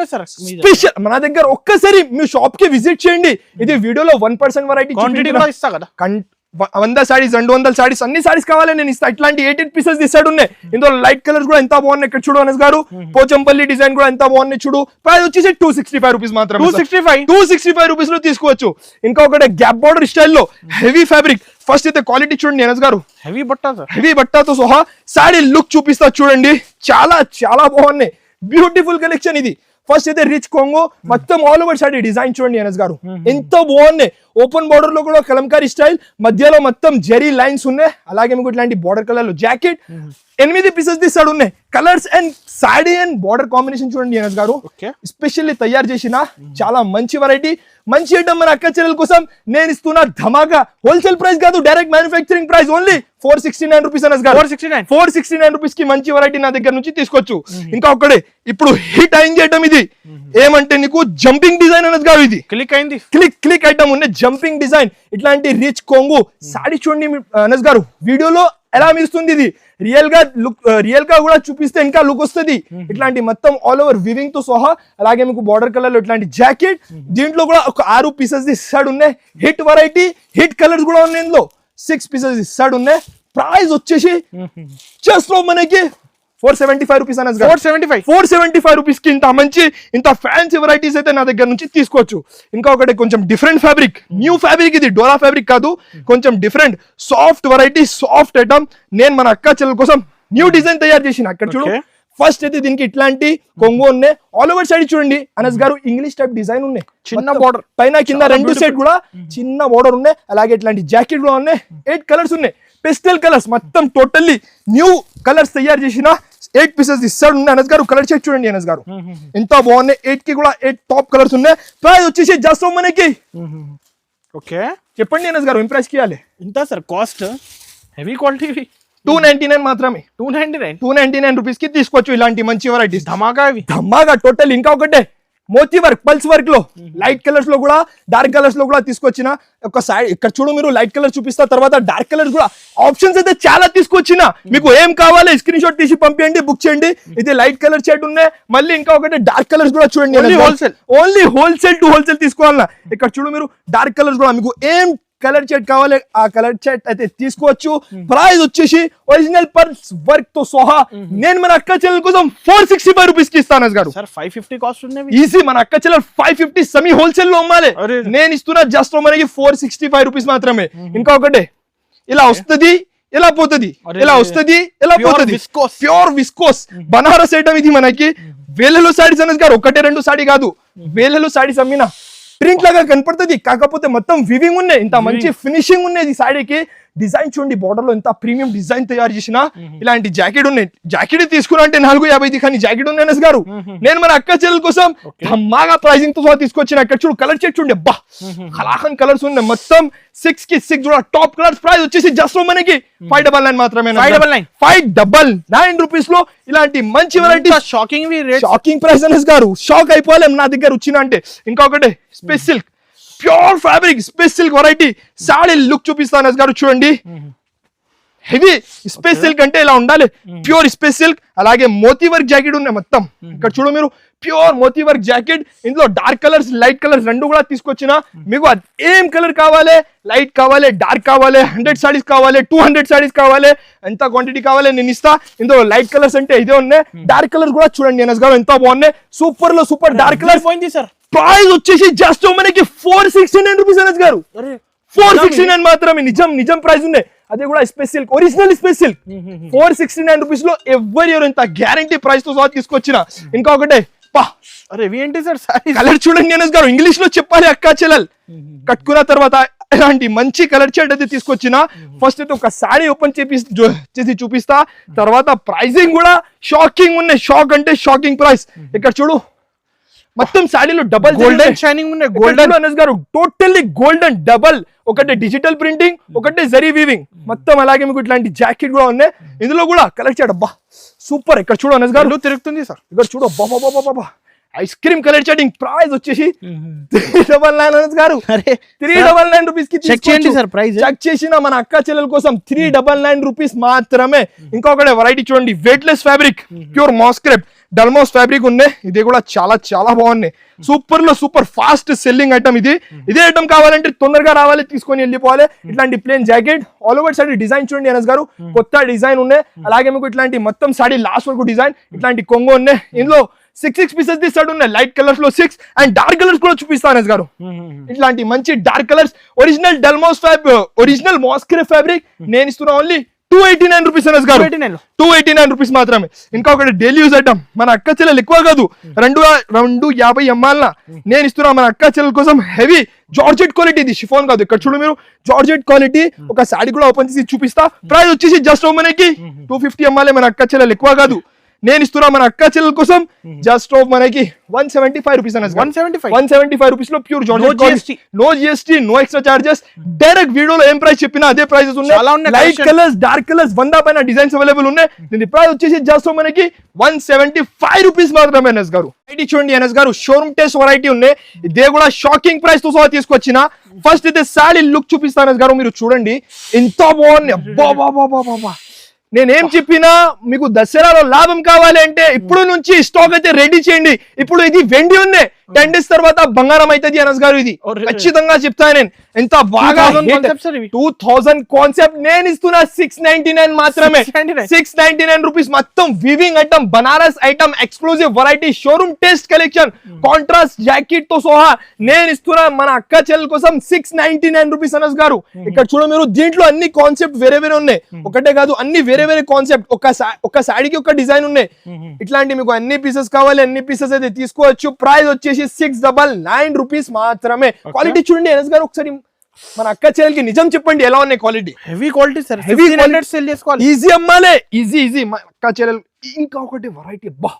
స్పెషల్ మన దగ్గర ఒక్కసారి మీ షాప్కి విజిట్ చేయండి. ఇది వీడియోలో వన్ పర్సెంట్ వెరైటీ క్వాంటిటీ ఇస్తా కదా. వంద సారీస్ రెండు వందల సారీస్ అన్ని సారీస్ కావాలి నేను ఇస్తా. ఇట్లాంటి ఎయిట్ ఎయిట్ పీసెస్ ఇస్తాడు ఉన్నాయి. ఇందులో లైట్ కలర్స్ కూడా ఎంత బాగున్నాయి ఇక్కడ చూడు అనస్ గారు. పోచంపల్లి డిజైన్ కూడా ఎంత బాగున్నాయి చూడు. ప్రైస్ వచ్చేసి టూ సిక్స్టీ ఫైవ్ రూపీస్ మాత్రం two sixty five two sixty five రూపీస్లో తీసుకోవచ్చు. ఇంకా ఒకటి గ్యాప్ బార్డర్ స్టైల్లో హెవీ ఫ్యాబ్రిక్ ఫస్ట్ అయితే క్వాలిటీ చూడండి అనస్ గారు. హెవీ బట్టా హెవీ బట్టాతో సహా సాడీ లుక్ చూపిస్తా చూడండి. చాలా చాలా బాగున్నాయి. బ్యూటిఫుల్ కలెక్షన్ ఇది. ఫస్ట్ అయితే రిచ్ కొంగు మొత్తం ఆల్ ఓవర్ సాడీ డిజైన్ చూడండి అనస్ గారు. ఎంత బాగున్నాయి. ఓపెన్ బార్డర్లో కూడా కలంకారీ స్టైల్ మధ్యలో మొత్తం జెరీ లైన్స్ ఉన్నాయి. అలాగే మీకు ఇట్లాంటి బార్డర్ కలర్లో జాకెట్ ఎనిమిది పీసెస్ తీసాడు ఉన్నాయి. Colours and sari and border combination చూడండి అనస్ గారు. స్పెషల్లీ తయారు చేసిన చాలా మంచి వెరైటీ మంచి ఐటమ్ మన అక్క చెల్లెల కోసం నేను ఇస్తున్నా ధమాగా హోల్సేల్ ప్రైస్ కాదు direct manufacturing price only four sixty nine rupees Anas garu. Four sixty nine four sixty nine రూపీస్కి మంచి వెరైటీ నా దగ్గర నుంచి తీసుకోవచ్చు. ఇంకా ఒక్కడే. ఇప్పుడు హిట్ అయిన చేయటం ఇది. ఏమంటే నీకు జంపింగ్ డిజైన్ అనేది కాదు ఇది. క్లిక్ అయింది. క్లిక్ క్లిక్ ఐటమ్ ఉంది. జంపింగ్ డిజైన్ ఇట్లాంటి రిచ్ కొంగు సాడీ చూడండి అనస్ గారు వీడియోలో ఎలా మీరుస్తుంది ఇది? రియల్గా లుక్ రియల్గా కూడా చూపిస్తే ఇంకా లుక్ వస్తుంది. ఇట్లాంటి మొత్తం ఆల్ ఓవర్ వివింగ్తో సహా అలాగే మీకు బార్డర్ కలర్లో ఇట్లాంటి జాకెట్ దీంట్లో కూడా ఒక ఆరు పీసెస్ ఇస్తాడు ఉన్నాయి. హిట్ వెరైటీ హిట్ కలర్స్ కూడా ఉన్నాయి ఇందులో. సిక్స్ పీసెస్ ఇస్తాడు ఉన్నాయి. ప్రైస్ వచ్చేసి జస్ట్ మనకి four seventy five rupees Anas four seventy five. Four seventy five రూపీస్కి ఇంత మంచి ఇంత ఫ్యాన్సీ వెరైటీస్ అయితే నా దగ్గర నుంచి తీసుకోవచ్చు. ఇంకా ఒకటి కొంచెం డిఫరెంట్ ఫ్యాబ్రిక్ న్యూ ఫ్యాబ్రిక్ ఇది డోలా ఫ్యాబ్రిక్ కాదు. కొంచెం different soft variety soft item నేను మన అక్క చెల్లెల కోసం న్యూ డిజైన్ తయారు చేసిన. అక్కడ చూడు. ఫస్ట్ అయితే దీనికి ఇట్లాంటి కొంగు ఉన్నాయి. ఆల్ ఓవర్ సైడ్ చూడండి. అనస్ గారు ఇంగ్లీష్ టైప్ డిజైన్ ఉన్నాయి. చిన్న border. పైన కింద రెండు. సైడ్ కూడా చిన్న బోర్డర్ ఉన్నాయి. అలాగే ఇట్లాంటి జాకెట్ కూడా ఉన్నాయి. ఎయిట్ కలర్స్ ఉన్నాయి. పెస్టల్ కలర్స్ మొత్తం టోటల్లీ న్యూ కలర్స్ తయారు చేసిన ఎయిట్ పీసెస్ ఇస్తాడు. అనస్ గారు కలర్ చెక్ చూడండి అనస్ గారు. ఎంత బాగున్నాయి. ఎయిట్కి కూడా ఎయిట్ టాప్ కలర్స్ ఉన్నాయి. ప్రైస్ వచ్చేసి జస్ట్ మనకి ఓకే. చెప్పండి అనస్ గారు ఇంప్రెస్ చేయాలి ఇంత sir cost heavy quality two ninety nine మాత్రమే. Two ninety nine two ninety nine రూపీస్కి తీసుకోవచ్చు. ఇలాంటి మంచి వెరైటీస్ ధమాకా ధమ్మాగా టోటల్ ఇంకా ఒకటే. మోతీ వర్క్ పల్స్ వర్క్లో లైట్ కలర్స్లో కూడా డార్క్ కలర్స్లో కూడా తీసుకొచ్చిన ఒక సైడ్ ఇక్కడ చూడు మీరు లైట్ కలర్ చూపిస్తా తర్వాత డార్క్ కలర్స్ కూడా. ఆప్షన్స్ అయితే చాలా తీసుకొచ్చిన. మీకు ఏం కావాలి స్క్రీన్ షాట్ తీసి పంపించండి బుక్ చేయండి. ఇది లైట్ కలర్ షర్ట్ ఉన్నాయి మళ్ళీ ఇంకా ఒకటి డార్క్ కలర్స్ కూడా చూడండి. Wholesale. Only wholesale to wholesale తీసుకోవాలన్నా. ఇక్కడ చూడు మీరు డార్క్ కలర్స్ కూడా. మీకు ఏం కలర్ షర్ట్ కావాలి ఆ కలర్ షర్ట్ అయితే తీసుకోవచ్చు. ప్రైస్ వచ్చేసి ఒరిజినల్ పర్స్ వర్క్తో సహా నేను మన అక్క చెల్లెల కోసం ఫోర్ సిక్స్టీ ఫైవ్ రూపీస్కి ఇస్తాను గారు. సార్ ఫైవ్ ఫిఫ్టీ కాస్ట్ ఉన్నాయి ఈజీ మన అక్క చెల్లెలు ఫైవ్ ఫిఫ్టీ సమీ హోల్సేల్లో అమ్మాలి. నేను ఇస్తున్నా జస్ట్ మనకి ఫోర్ సిక్స్టీ ఫైవ్ రూపీస్ మాత్రమే. ఇంకా ఒకటే ఇలా వస్తది ఇలా పోతది. ఇలా వస్తది Pure పోతది. ప్యూర్ విస్కోస్ బనారస్ ఐటమ్ ఇది మనకి. వేలలో సాడీస్ అనేది గారు ఒకటే రెండు సాడీ కాదు. వేలలో సాడీస్ అమ్మినా ప్రింట్ లాగా కనపడుతుంది. కాకపోతే మొత్తం వివింగ్ ఉన్నాయి. ఇంత మంచి ఫినిషింగ్ ఉన్నాయి ఈ సాడీకి డిజైన్ చూడండి border లో ఎంత ప్రీమియం డిజైన్ తయారు చేసిన ఇలాంటి జాకెట్ ఉన్నాయి. జాకెట్ తీసుకున్నా అంటే నాలుగు యాభైది కానీ జాకెట్ ఉన్నాయి అనస్ గారు. నేను మన అక్క చెల్లెల కోసం ధమ్మాగా ప్రైజింగ్తో తీసుకొచ్చిన అక్కడ చూడు కలర్ చెక్ చూడండి అబ్బా. కలాహన్ కలర్స్ ఉన్నాయి. మొత్తం సిక్స్కి సిక్స్ కూడా టాప్ కలర్స్ ప్రైస్ వచ్చేసి జస్ట్ మనకి ఫైవ్ డబల్ నైన్ మాత్రమే 599. ఫైవ్ డబల్ నైన్ రూపీస్లో ఇలాంటి మంచి వెరైటీ షాకింగ్ షాకింగ్ ప్రైస్ అనేసి గారు. షాక్ అయిపోలేం నా దగ్గర వచ్చిన అంటే. ఇంకొకటి space silk pure fabric space silk variety sari look చూపిస్తాను గారు చూడండి. హెవీ స్పేస్ సిల్క్ అంటే ఇలా ఉండాలి. ప్యూర్ స్పేస్ సిల్క్ అలాగే మోతీ వర్క్ జాకెట్ ఉన్నాయి మొత్తం. ఇక్కడ చూడు మీరు ప్యూర్ మోతీ వర్క్ జాకెట్. ఇందులో డార్క్ కలర్స్ లైట్ కలర్స్ రెండు కూడా తీసుకొచ్చిన. మీకు ఏం కలర్ కావాలి? లైట్ కావాలి డార్క్ కావాలి హండ్రెడ్ సారీస్ కావాలి టూ హండ్రెడ్ సారీస్ కావాలి ఎంత క్వాంటిటీ కావాలి నేను ఇస్తా. ఇందులో లైట్ కలర్స్ అంటే ఇదే ఉన్నాయి. డార్క్ కలర్ కూడా చూడండి ఎనస్ గారు ఎంత బాగున్నాయి. సూపర్లో సూపర్ డార్క్ కలర్ పోయింది సార్. ప్రైస్ వచ్చేసి జస్ట్ మనకి four sixty nine rupees Anas గారు ఫోర్ సిక్స్టీ నైన్ మాత్రమే నిజం నిజం ప్రైస్ ఉన్నాయి అదే కూడా space silk original space silk four sixty nine రూపీస్లో ఎవరి ఎవరు ఇంత గ్యారంటీ ప్రైస్తో సహా తీసుకొచ్చిన? ఇంకా ఒకటే పా. అరే ఏంటి సార్ సారీ కలర్ చూడండి అనస్ గారు. ఇంగ్లీష్లో చెప్పాలి అక్క చెల్లెల్. కట్టుకున్న తర్వాత ఇలాంటి మంచి కలర్ షర్ట్ అయితే తీసుకొచ్చిన? ఫస్ట్ అయితే ఒక సారీ ఓపెన్ చేపి చేసి చూపిస్తా. తర్వాత ప్రైసింగ్ కూడా షాకింగ్ ఉన్నాయి. షాక్ అంటే షాకింగ్ ప్రైస్ ఇక్కడ చూడు. మొత్తం సాడీలో డబల్ గోల్డెన్ షైనింగ్ ఉన్నాయి golden Anas garu totally golden double ఒకటి డిజిటల్ ప్రింటింగ్ ఒకటి జరీ వీవింగ్ మొత్తం అలాగే మీకు ఇట్లాంటి జాకెట్ కూడా ఉన్నాయి. ఇందులో కూడా కలెక్ట్ చేయడం అబ్బా సూపర్ ఇక్కడ చూడు అనస్ గారు. తిరుగుతుంది సార్. ఇక్కడ చూడు బాబా ice cream colour chatting price వచ్చేసి three double nine Anas garu. అరే త్రీ డబల్ నైన్ రూపీస్కి Check చేయండి sir, price. చెక్ చేసిన మన అక్క చెల్లెల కోసం త్రీ డబల్ నైన్ రూపీస్ మాత్రమే. ఇంకొకటి వెరైటీ చూడండి weightless fabric pure moss crepe dull moss fabric ఉన్నాయి ఇది కూడా చాలా చాలా బాగున్నాయి. సూపర్లో సూపర్ ఫాస్ట్ సెల్లింగ్ ఐటమ్ ఇది. ఇదే ఐటమ్ కావాలంటే తొందరగా రావాలి తీసుకొని వెళ్ళిపోవాలి. ఇట్లాంటి plain jacket all over side design చూడండి అనస్ గారు. కొత్త డిజైన్ ఉన్నాయి అలాగే మీకు ఇట్లాంటి మొత్తం సాడీ లాస్ట్ వరకు డిజైన్ ఇట్లాంటి కొంగు ఉన్నాయి ఇందులో సిక్స్ సిక్స్ పీసెస్ తీసాడు ఉన్నాయి. లైట్ కలర్స్లో సిక్స్ అండ్ డార్క్ కలర్స్ కూడా చూపిస్తాను అనస్ గారు. ఇట్లాంటి మంచి dark colours original dull moss fab original moss crepe fabric నేను ఇస్తున్నా only two eighty nine rupees Anas garu 289 లో. టూ ఎయిటీ నైన్ రూపీస్ మాత్రమే. ఇంకా ఒకటి డైలీ యూజ్ ఐటమ్. మన అక్క చెల్లెలు ఎక్కువ కాదు. రెండు రెండు యాభై ఎంఆల్ నేను ఇస్తున్నా మన అక్క చెల్లెల కోసం హెవీ జార్జెట్ క్వాలిటీ ఇది. షిఫోన్ కాదు. ఇక్కడ చూడు మీరు. Georgette quality. ఒక సాడీ కూడా ఓపెన్ చేసి చూపిస్తా. ప్రైస్ వచ్చేసి జస్ట్ మనకి. టూ ఫిఫ్టీ ఎంఆల్ఏ మన అక్క చెల్లెలు ఎక్కువ కాదు. నేను ఇస్తున్నా మన అక్క చెల్లెల కోసం. జస్ట్ మనకి one seventy five rupees Anas 175. One seventy five రూపీస్లో pure georgette. No GST no extra charges direct వీడియోలో ఏం ప్రైస్ చెప్పినా అదే ప్రైసెస్ ఉన్నాయి. లైట్. కలర్స్ డార్క్ కలర్స్ వంద పైన డిజైన్స్ అవైలబుల్ ఉన్నాయి. దీని ప్రైస్ వచ్చేసి జస్ట్ మనకి వన్ సెవెంటీ ఫైవ్ రూపీస్ మాత్రమే ఎన్ఎస్ గారు. వెరైటీ చూడండి Anas garu showroom test variety ఉన్నాయి. ఇదే కూడా షాకింగ్ ప్రైస్తో సహా తీసుకొచ్చిన. ఫస్ట్ అయితే సాలీ లుక్ చూపిస్తాను ఎన్ఎస్ గారు మీరు చూడండి. ఎంత బాగుంది. అబ్బా బాబా బాబా నేనేం చెప్పినా మీకు దసరాలో లాభం కావాలి అంటే ఇప్పుడు నుంచి స్టాక్ అయితే రెడీ చేయండి. ఇప్పుడు ఇది వెండి ఉన్నాయి టెన్ డేస్ తర్వాత బంగారం అవుతుంది అనస్ గారు ఇది. ఖచ్చితంగా చెప్తాను నేను. ఎంత బాగా. టూ థౌసండ్ కాన్సెప్ట్ నేను ఇస్తున్నా సిక్స్ నైన్టీ నైన్ మాత్రమే. 699. సిక్స్ నైన్టీ నైన్ రూపీస్ మొత్తం weaving item Banaras item exclusive variety showroom test collection contrast జాకెట్తో సహా నేను ఇస్తున్నా మన అక్క చెల్లెల కోసం six ninety nine rupees Anas garu. ఇక్కడ చూడ మీరు దీంట్లో అన్ని కాన్సెప్ట్ వేరే వేరే ఉన్నాయి. ఒకటే కాదు అన్ని వేరే వేరే కాన్సెప్ట్ ఒక ఒక సాడీకి ఒక డిజైన్ ఉన్నాయి. ఇట్లాంటి మీకు అన్ని పీసెస్ కావాలి అన్ని పీసెస్ అయితే తీసుకోవచ్చు. ప్రైస్ వచ్చేసి సిక్స్ డబల్ నైన్ రూపీస్ మాత్రమే. క్వాలిటీ చూడండి ఎనస్ గారు ఒకసారి మన అక్క చెల్లెలకి నిజం చెప్పండి ఎలా ఉన్నాయి quality heavy quality sir heavy quality. Sale చేసుకోవాలి. ఈజీ అమ్మాలే ఈజీ ఈజీ అక్క చెల్లెలు ఇంకా ఒకటి వెరైటీ బా.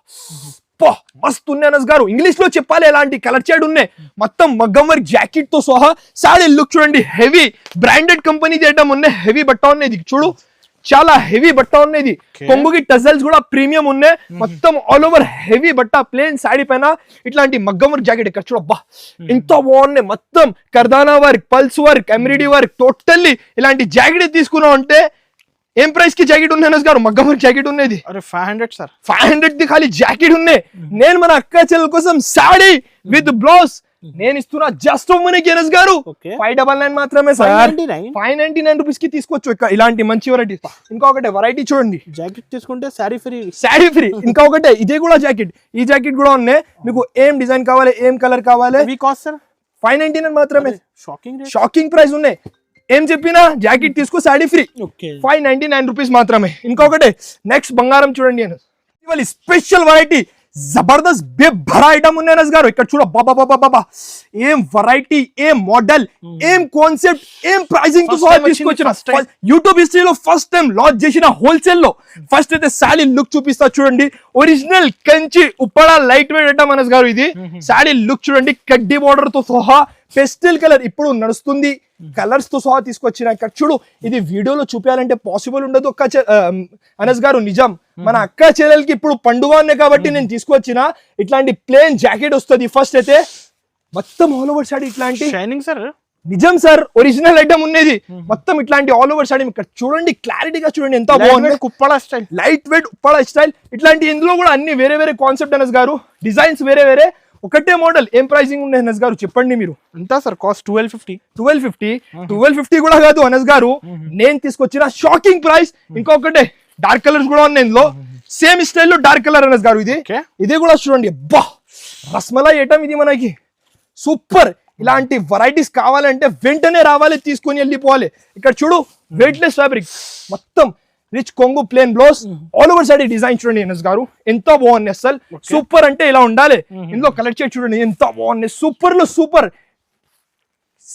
బా. మస్తు ఉన్నాయి అనస్ గారు. ఇంగ్లీష్లో చెప్పాలి ఎలాంటి కలర్ షేడ్ ఉన్నాయి? మొత్తం మగ్గం వర్క్ జాకెట్తో సహా. సాడీ లుక్ చూడండి హెవీ బ్రాండెడ్ కంపెనీ చేయడం ఉన్నాయి హెవీ బట్ట ఉన్నాయి. చూడు. చాలా హెవీ బట్ట ఉన్నది కొంగుకి టజల్స్ కూడా ప్రీమియం ఉన్నాయి. మొత్తం ఆల్ ఓవర్ హెవీ బట్ట ప్లేన్ సాడీ పైన ఇట్లాంటి మగ్గం వర్క్ జాకెట్ ఇక్కడ చూడబ్బా ఎంత బాగున్నాయి. మొత్తం కర్దానా work pulse work embroidery work totally ఇలాంటి జాకెట్ తీసుకున్నాం అంటే ఏం ప్రైస్కి జాకెట్ అనస్ గారు? మగ్గం వర్క్ జాకెట్ ఉన్నది five hundred sir five hundred the ఖాళీ జాకెట్ ఉన్నాయి. నేను మన అక్క చెల్లెల కోసం సాడీ విత్ బ్లౌజ్ నేను ఇస్తున్నా జస్ట్ మనకి Anas garu. Five double nine మాత్రమే సార్. 599? ఫైవ్ నైన్టీ నైన్ రూపీస్కి తీసుకోవచ్చు ఇలాంటి మంచి వెరైటీ ఇంకొకటి వెరైటీ చూడండి. జాకెట్ తీసుకుంటే శారీ ఫ్రీ శారీ ఫ్రీ ఇంకా ఒకటే ఇదే కూడా జాకెట్ ఈ జాకెట్ కూడా ఉన్నాయి. మీకు ఏం డిజైన్ కావాలి ఏం కలర్ కావాలి? Heavy cost sir five ninety nine మాత్రమే. షాకింగ్ షాకింగ్ ప్రైస్ ఉన్నాయి. ఏం చెప్పినా జాకెట్ తీసుకో sari free five ninety nine rupees మాత్రమే. ఇంకొకటి నెక్స్ట్ బంగారం చూడండి స్పెషల్ వెరైటీ జబర్దస్త్ బే భరా ఐటమ్ ఉన్నాయి అనస్ గారు. ఇక్కడ చూడ బాబా బాబా బాబా ఏం వెరైటీ ఏం మోడల్ ఏం కాన్సెప్ట్ ఏం ప్రైసింగ్తో వచ్చింది, తీసుకొచ్చిన. యూట్యూబ్ హిస్టరీలో ఫస్ట్ టైం లాంచ్ చేసిన హోల్సేల్లో ఫస్ట్ అయితే శారీ లుక్ చూపిస్తా చూడండి. Original Kanchi Uppada light weight item Anas garu ఇది. శారీ లుక్ చూడండి కడ్డీ బోర్డర్తో సహా పెస్టల్ కలర్ ఇప్పుడు నడుస్తుంది. కలర్స్తో సహా తీసుకొచ్చిన చూడు ఇది వీడియోలో చూపించాలంటే పాసిబుల్ ఉండదు ఒక్క అనస్ గారు నిజం. మన అక్క చెల్లెలకి ఇప్పుడు పండుగ ఉన్నాయి కాబట్టి నేను తీసుకొచ్చిన ఇట్లాంటి ప్లేన్ జాకెట్ వస్తుంది ఫస్ట్ అయితే. మొత్తం ఆల్ ఓవర్ సారీ ఇట్లాంటి షైనింగ్ సార్ నిజం సార్ ఒరిజినల్ ఐటమ్ ఉన్నది. మొత్తం ఇట్లాంటి ఆల్ ఓవర్ సారీ ఇక్కడ చూడండి క్లారిటీగా చూడండి ఎంత బాగుంది. Uppada style light weight Uppada style ఇట్లాంటి ఇందులో కూడా అన్ని వేరే వేరే కాన్సెప్ట్ అనస్ గారు. డిజైన్స్ వేరే వేరే. ఒకటే మోడల్. ఏం ప్రైసింగ్ ఉంది అనస్ గారు? చెప్పండి మీరు. ఎంత sir? Cost twelve fifty twelve fifty twelve fifty కూడా కాదు అనస్ గారు. నేను తీసుకొచ్చిన షాకింగ్ ప్రైస్ ఇంకొకటే డార్క్ కలర్స్ కూడా ఉన్నాయి ఇందులో. సేమ్ స్టైల్లో డార్క్ కలర్ అనస్ గారు ఇది. ఇది కూడా చూడండి. బా! రస్మలై ఐటమ్ ఇది మనకి. సూపర్ ఇలాంటి వెరైటీస్ కావాలంటే వెంటనే రావాలి తీసుకొని వెళ్ళిపోవాలి. ఇక్కడ చూడు వెయిట్లెస్ ఫ్యాబ్రిక్ మొత్తం రిచ్ కొంగు plain blouse all over side design చూడండి ఎనస్ గారు. ఎంత బాగుంది అసలు. సూపర్ అంటే ఇలా ఉండాలి. ఇందులో కలెక్ట్ చేసి చూడండి. ఎంత బాగుంది. సూపర్లో super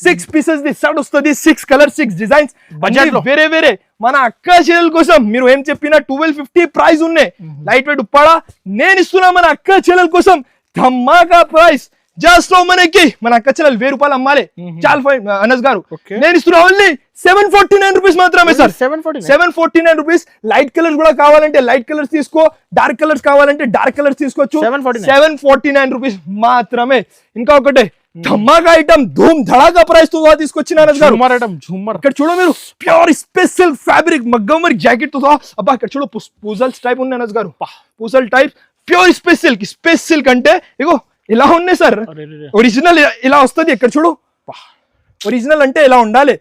six pieces the set వస్తుంది. సిక్స్ కలర్ సిక్స్ డిజైన్స్లో. వేరే వేరే. మన అక్క చెల్లెల కోసం మీరు ఏం చెప్పినా ట్వెల్వ్ ఫిఫ్టీ ప్రైస్ ఉన్నాయి. Light weight Uppada. నేను ఇస్తున్నా మన అక్క చెల్లెల కోసం. ధమాకా ప్రైస్ జస్ట్లో మనకి మన అక్క చెల్లెలు వెయ్యి రూపాయలు అమ్మాలి. చాలా ఫైన్. అనస్ గారు. నేను ఇస్తున్నా only seven forty nine rupees మాత్రమే sir seven forty seven forty nine rupees light colours కూడా కావాలంటే లైట్ కలర్స్ తీసుకో. డార్క్ కలర్స్ కావాలంటే డార్క్ కలర్స్ తీసుకోవచ్చు. 749. సెవెన్ ఫార్టీ నైన్ రూపీస్ మాత్రమే. ఇంకా ఒకటే. ధమాకా ఐటమ్ ధూమ్ ధడాకా ప్రైస్తో తీసుకొచ్చిన అనస్ గారు. ఝుమ్మర్ ఐటమ్ ఝుమ్మర్ ఇక్కడ చూడ మీరు ప్యూర్ స్పెషల్ ఫ్యాబ్రిక్ మగ్గం వర్క్ జాకెట్తో అబ్బా ఇక్కడ చూడు పూజల్స్ టైప్ ఉన్నాయి అనస్ గారు. పూజల్ టైప్ ప్యూర్ స్పెషల్ స్పెషల్ కంటే ఇగో ఇలా ఉన్నాయి సార్. ఒరిజినల్ ఇలా వస్తుంది ఇక్కడ చూడు. ఒరిజినల్ అంటే ఇలా ఉండాలి.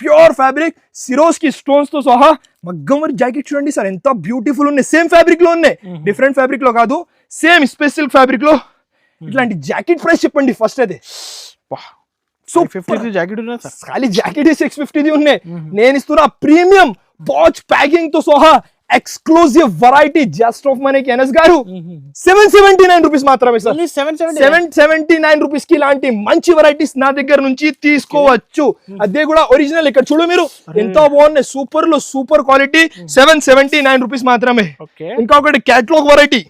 ప్యూర్ ఫ్యాబ్రిక్ సిరోస్కి స్టోన్స్తో సహా మగ్గం వర్క్ జాకెట్ చూడండి సార్ ఎంత బ్యూటిఫుల్ ఉన్నాయి. సేమ్ ఫ్యాబ్రిక్లో ఉన్నాయి. డిఫరెంట్ ఫ్యాబ్రిక్లో కాదు సేమ్ స్పెషల్ ఫ్యాబ్రిక్లో. ఇట్లాంటి జాకెట్ ప్రైస్ చెప్పండి ఫస్ట్ అయితే. ఫిఫ్టీ సూపర్ జాకెట్ ఉన్నది సార్. ఖాళీ జాకెట్ సిక్స్ ఫిఫ్టీది ఉన్నాయి. నేను ఇస్తున్నా ప్రీమియం వాచ్ ప్యాకింగ్తో సహా ఎక్స్క్లూజివ్ వెరైటీ జస్ట్ ఆఫ్ మనకి Anas garu seven seventy nine rupees మాత్రమే సార్. సెవెన్ సెవెంటీ నైన్ రూపీస్కి ఇలాంటి మంచి వెరైటీస్ నా దగ్గర నుంచి తీసుకోవచ్చు. అదే కూడా ఒరిజినల్ ఇక్కడ చూడు మీరు. ఎంత బాగున్నాయి. సూపర్లో super quality seven seventy nine rupees మాత్రమే. ఓకే. ఇంకొకటి క్యాట్లాగ్ వెరైటీ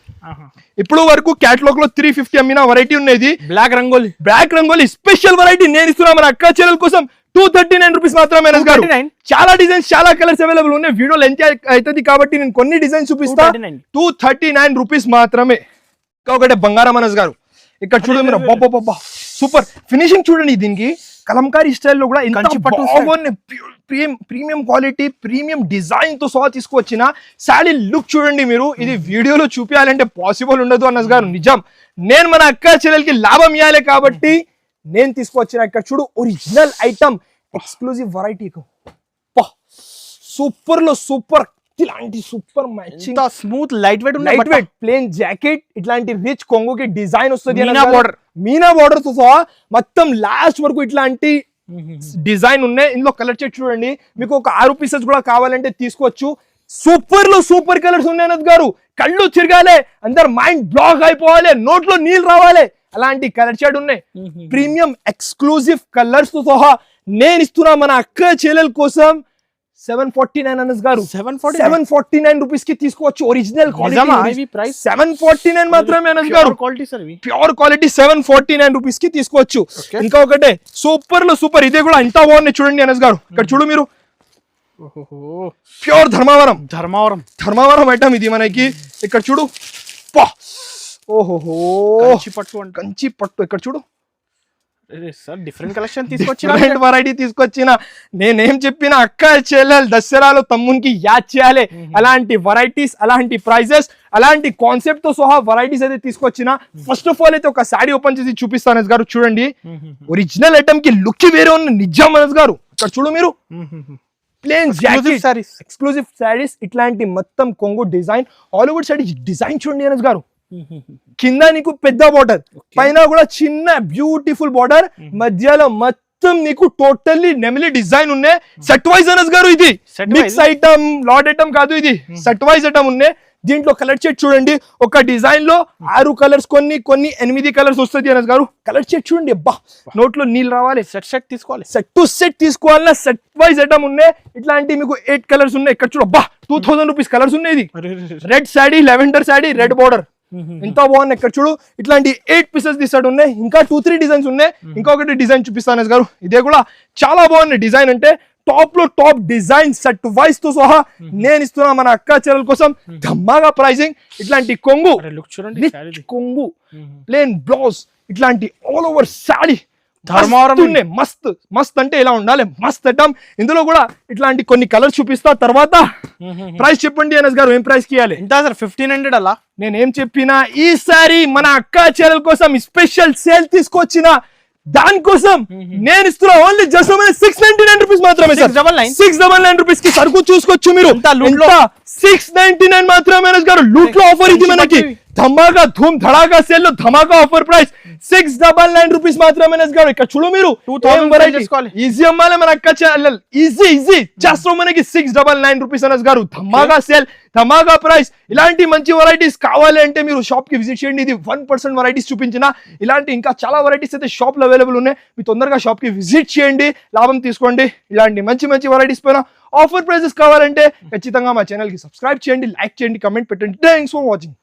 ఇప్పుడు వరకు క్యాట్లాగ్లో త్రీ ఫిఫ్టీ అమ్మిన వెరైటీ ఉన్నది black rangoli. Black rangoli special variety నేను ఇస్తున్నా మన అక్క చెల్లెల కోసం. టూ థర్టీ నైన్ రూపీస్ మాత్రమే ఎనస్ గారు. 239? చాలా డిజైన్స్ చాలా కలర్స్ అవైలబుల్ ఉన్నాయి. వీడియో లెంత్ అవుతుంది కాబట్టి నేను కొన్ని డిజైన్స్ చూపిస్తా. 239. టూ థర్టీ నైన్ రూపీస్ మాత్రమే. ఒకటి బంగారం అనస్ గారు. ఇక్కడ చూడు మీరు బాబా సూపర్ ఫినిషింగ్ చూడండి దీనికి. కలంకారీ స్టైల్లో కూడా ఎంత. బాగుంది. ప్రీమియం క్వాలిటీ ప్రీమియం డిజైన్తో సహా తీసుకొచ్చిన శారీ లుక్ చూడండి మీరు. ఇది వీడియోలో చూపించాలంటే పాసిబుల్ ఉండదు అన్నస్ గారు. నిజం. నేను మన అక్క చెల్లెలకి లాభం ఇవ్వాలి కాబట్టి నేను తీసుకొచ్చిన ఇక్కడ చూడు ఒరిజినల్ ఐటమ్ ఎక్స్క్లూజివ్ వెరైటీ సూపర్లో సూపర్ ఇలాంటి super matching smooth light weight light weight plain jacket ఇట్లాంటి రిచ్ కొంగుకి డిజైన్ వస్తుంది మీనా border. మీనా బార్డర్తో సహా మొత్తం లాస్ట్ వరకు ఇట్లాంటి డిజైన్ ఉన్నాయి. ఇందులో కలర్ చెట్ చూడండి. మీకు ఒక ఆరు పీసెస్ కూడా కావాలంటే తీసుకోవచ్చు. సూపర్లో సూపర్ కలర్స్ ఉన్నాయి అనంత్ గారు. కళ్ళు తిరగాలి. అందరు మైండ్ బ్లాక్ అయిపోవాలి. నోట్లో నీళ్ళు రావాలి. అలాంటి కలర్ షేడ్ ఉన్నాయి. ప్రీమియం ఎక్స్క్లూజివ్ కలర్స్తో సహా నేను ఇస్తున్నా మన అక్క చెల్లెల కోసం seven forty nine Anas garu. Seven forty seven forty nine రూపీస్కి తీసుకోవచ్చు ఒరిజినల్? ఇవి price? సెవెన్ ఫార్టీ నైన్ మాత్రమే Anas garu. Quality sir pure quality seven forty nine రూపీస్కి తీసుకోవచ్చు. ఇంకా ఒకటే సూపర్లో సూపర్ ఇదే కూడా ఎంత బాగున్నాయి చూడండి అనస్ గారు. ఇక్కడ చూడు మీరు. ప్యూర్ ధర్మవరం. ధర్మవరం. ధర్మవరం ఐటమ్ ఇది మనకి. ఇక్కడ చూడు. పా ఓహోహో. కంచి పట్టు అంటే. కంచి పట్టు. ఇక్కడ చూడు? సార్ డిఫరెంట్ కలెక్షన్ తీసుకొచ్చిన డిఫరెంట్ వెరైటీ తీసుకొచ్చిన. నేనేం చెప్పిన అక్క చెల్లెలు దసరాలో తమ్మునికి యాద్ చేయాలి. అలాంటి వెరైటీస్ అలాంటి ప్రైజెస్ అలాంటి కాన్సెప్ట్తో సహా వెరైటీస్ అయితే తీసుకొచ్చిన ఫస్ట్ ఆఫ్ ఆల్ అయితే ఒక శారీ ఓపెన్ చేసి చూపిస్తాను గారు చూడండి. ఒరిజినల్ ఐటమ్కి లుక్ వేరే ఉన్న నిజం అనస్ గారు. ఇక్కడ చూడు మీరు. ప్లేన్ ఎక్స్క్లూజివ్ శారీస్ ఇట్లాంటి మొత్తం కొంగు డిజైన్ హాలీవుడ్ శారీ డిజైన్ చూడండి అనస్ గారు. కింద నీకు పెద్ద బార్డర్ పైన కూడా చిన్న బ్యూటిఫుల్ బార్డర్ మధ్యలో మొత్తం నీకు టోటల్లీ నెమిలి డిజైన్ ఉన్నాయి. సెట్ వైజ్ అనస్ గారు ఇది. మిక్స్? ఐటమ్ లాడ్ ఐటమ్ కాదు ఇది. సెట్ వైజ్ ఐటమ్ ఉన్నాయి. దీంట్లో కలర్ షేడ్ చూడండి. ఒక డిజైన్లో ఆరు కలర్స్ కొన్ని కొన్ని ఎనిమిది కలర్స్ వస్తుంది అనస్ గారు కలర్ షేడ్ చూడండి. అబ్బా నోట్లో నీళ్ళు రావాలి. సెట్ సెట్ తీసుకోవాలి. సెట్ టు సెట్ తీసుకోవాలన్నా సెట్ వైజ్ ఐటమ్ ఉన్నాయి. ఇట్లాంటి మీకు ఎయిట్ కలర్స్ ఉన్నాయి. ఇక్కడ చూడ అబ్బా టూ థౌసండ్ రూపీస్ కలర్స్ ఉన్నాయి ఇది. Red sari lavender sari red border ఎంత బాగుంది ఇక్కడ చూడు ఇట్లాంటి ఎయిట్ పీసెస్ తీసాడు ఉన్నాయి. ఇంకా టూ త్రీ డిజైన్స్ ఉన్నాయి. ఇంకొకటి డిజైన్ చూపిస్తాను గారు. ఇదే కూడా చాలా బాగుంది డిజైన్ అంటే టాప్లో టాప్ డిజైన్ సెట్ వైస్తో సహా నేను ఇస్తున్నా మన అక్క చెల్లెల కోసం ధమ్మాగా ప్రైజింగ్ ఇట్లాంటి కొంగు చూడండి కొంగు ప్లేన్ బ్లౌజ్ ఇట్లాంటి ఆల్ ఓవర్ శారీ ధర్మవరం ఉన్నాయి మస్త్ మస్త్ అంటే ఇలా ఉండాలి. మస్త్ ఐటమ్ ఇందులో కూడా ఇట్లాంటి కొన్ని కలర్స్ చూపిస్తా. తర్వాత ప్రైస్ చెప్పండి అనస్ గారు ఏం ప్రైస్కి ఇవ్వాలి ఎంత సార్? ఫిఫ్టీన్ హండ్రెడ్ అలా? నేనేం చెప్పినా ఈసారి మన అక్క చెల్లెల కోసం స్పెషల్ సేల్ తీసుకొచ్చిన దానికోసం నేను ఇస్తున్నా only just six ninety nine rupees మాత్రమే సార్. 699? సిక్స్ డబల్ నైన్ రూపీస్కి సరుకు చూసుకోవచ్చు మీరు? సిక్స్ నైన్టీ నైన్ మాత్రమే గారు. లూట్లో ఆఫర్ ఇది మనకి. ధమాకా ధూమ్ ధడాకా సేల్ ధమాకా offer price six double nine rupees మాత్రమే గారు ఇక్కడ చూడు మీరు 2000 pay చేసుకోవాలి. ఈజీ అమ్మాలి మన అక్క ఈజీ ఈజీ జస్ట్ మనకి six double nine rupees Anas garu. ధమాకా సేల్ ధమాకా ప్రైస్ ఇలాంటి మంచి వెరైటీస్ కావాలి అంటే మీరు షాప్కి విజిట్ చేయండి. ఇది వన్ పర్సెంట్ వెరైటీస్ చూపించిన. ఇలాంటి ఇంకా చాలా వెరైటీస్ అయితే షాప్లో అవైలబుల్ ఉన్నాయి. మీరు తొందరగా షాప్కి విజిట్ చేయండి. లాభం తీసుకోండి. ఇలాంటి మంచి మంచి వెరైటీస్ పైన ఆఫర్ ప్రైజెస్ కావాలంటే ఖచ్చితంగా మా ఛానల్కి సబ్స్క్రైబ్ చేయండి. లైక్ చేయండి. కమెంట్ పెట్టండి. Thanks for watching